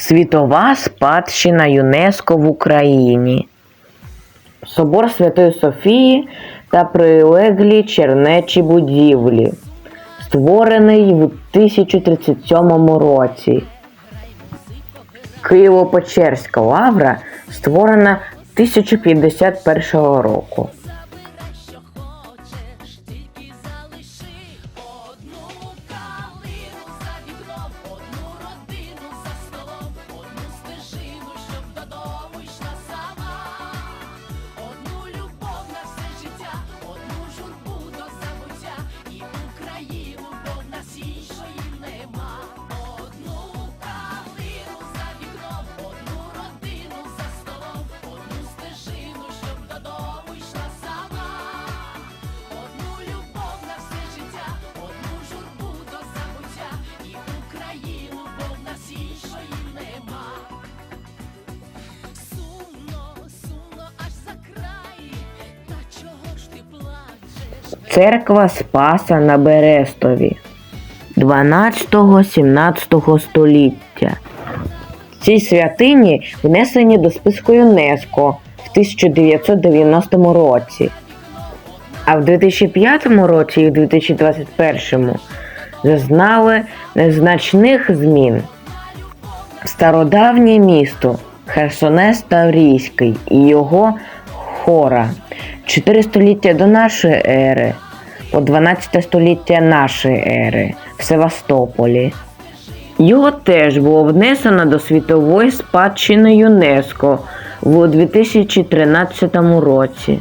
Світова спадщина ЮНЕСКО в Україні. Собор Святої Софії та прилеглі чернечі будівлі, створений в 1037 році. Києво-Печерська лавра створена 1051 року. Церква Спаса на Берестові 12-17 століття. Ці святині внесені до списку ЮНЕСКО в 1990 році. А в 2005 році і в 2021 зазнали незначних змін. Стародавнє місто Херсонес Таврійський і його хора 4 століття до нашої ери по 12 століття нашої ери в Севастополі. Його теж було внесено до світової спадщини ЮНЕСКо у 2013 році.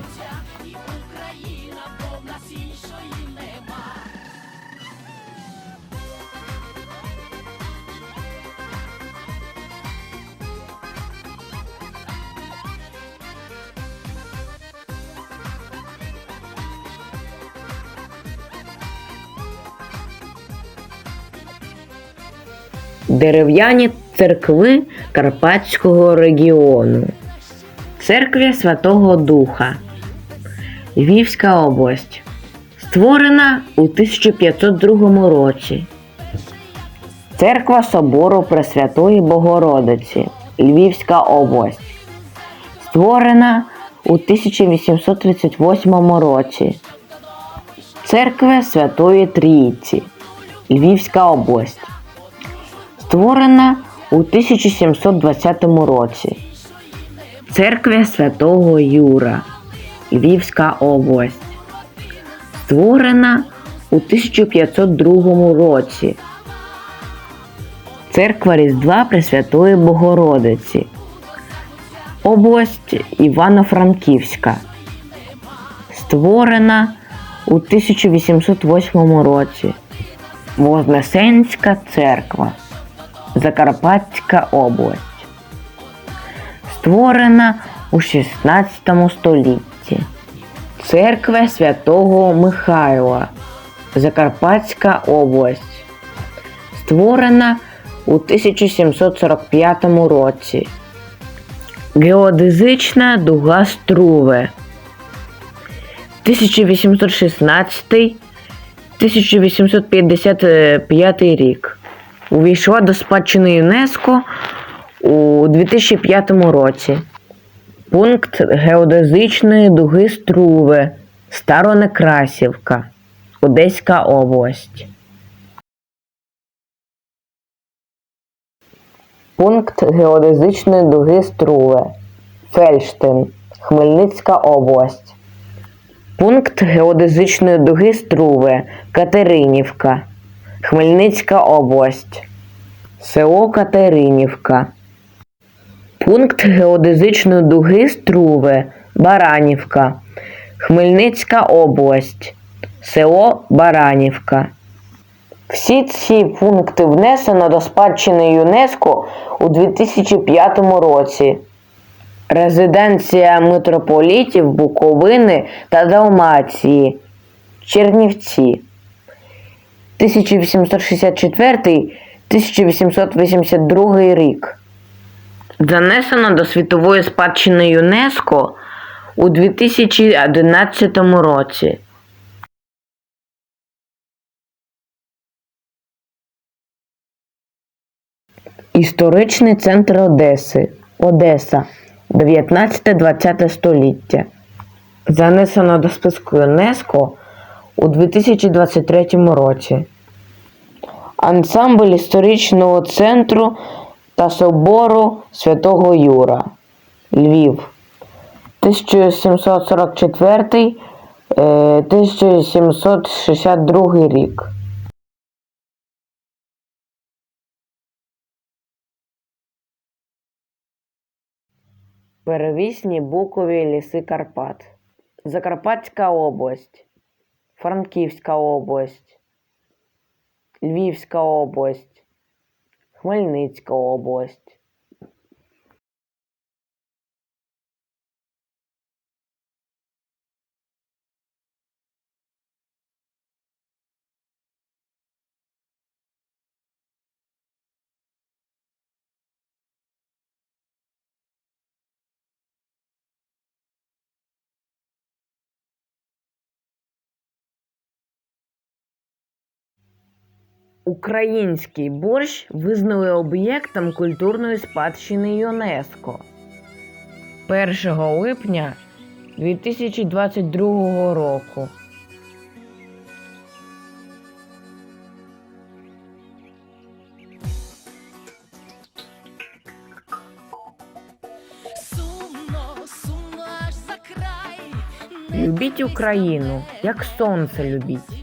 Дерев'яні церкви Карпатського регіону. Церквя Святого Духа. Львівська область. Створена у 1502 році. Церква Собору Пресвятої Богородиці. Львівська область. Створена у 1838 році. Церква Святої Трійці. Львівська область створена у 1720 році. Церква Святого Юра, Львівська область. Створена у 1502 році. Церква Різдва Пресвятої Богородиці. Область Івано-Франківська. Створена у 1808 році. Вознесенська церква. Закарпатська область. Створена у 16 столітті. Церква Святого Михайла. Закарпатська область. Створена у 1745 році. Геодезична дуга Струве. 1816 1855 рік. Увійшла до спадщини ЮНЕСКО у 2005 році. Пункт геодезичної дуги Струве, Старонекрасівка, Одеська область. Пункт геодезичної дуги Струве, Фельштин, Хмельницька область. Пункт геодезичної дуги Струве, Катеринівка, Хмельницька область. Село Катеринівка. Пункт геодезичної дуги Струве, Баранівка, Хмельницька область. Село Баранівка. Всі ці пункти внесено до спадщини ЮНЕСКО у 2005 році. Резиденція митрополітів Буковини та Далмації. Чернівці. 1864-1882 рік. Занесено до світової спадщини ЮНЕСКО у 2011 році. Історичний центр Одеси. Одеса. 19-20 століття. Занесено до списку ЮНЕСКО у 2023 році. Ансамбль історичного центру та собору Святого Юра. Львів. 1744 е, 1762 рік. Перевісні букові ліси Карпат. Закарпатська область. Франківська область. Львівська область. Хмельницька область. Український борщ визнали об'єктом культурної спадщини ЮНЕСКО 1 липня 2022 року. Любіть Україну, як сонце любіть.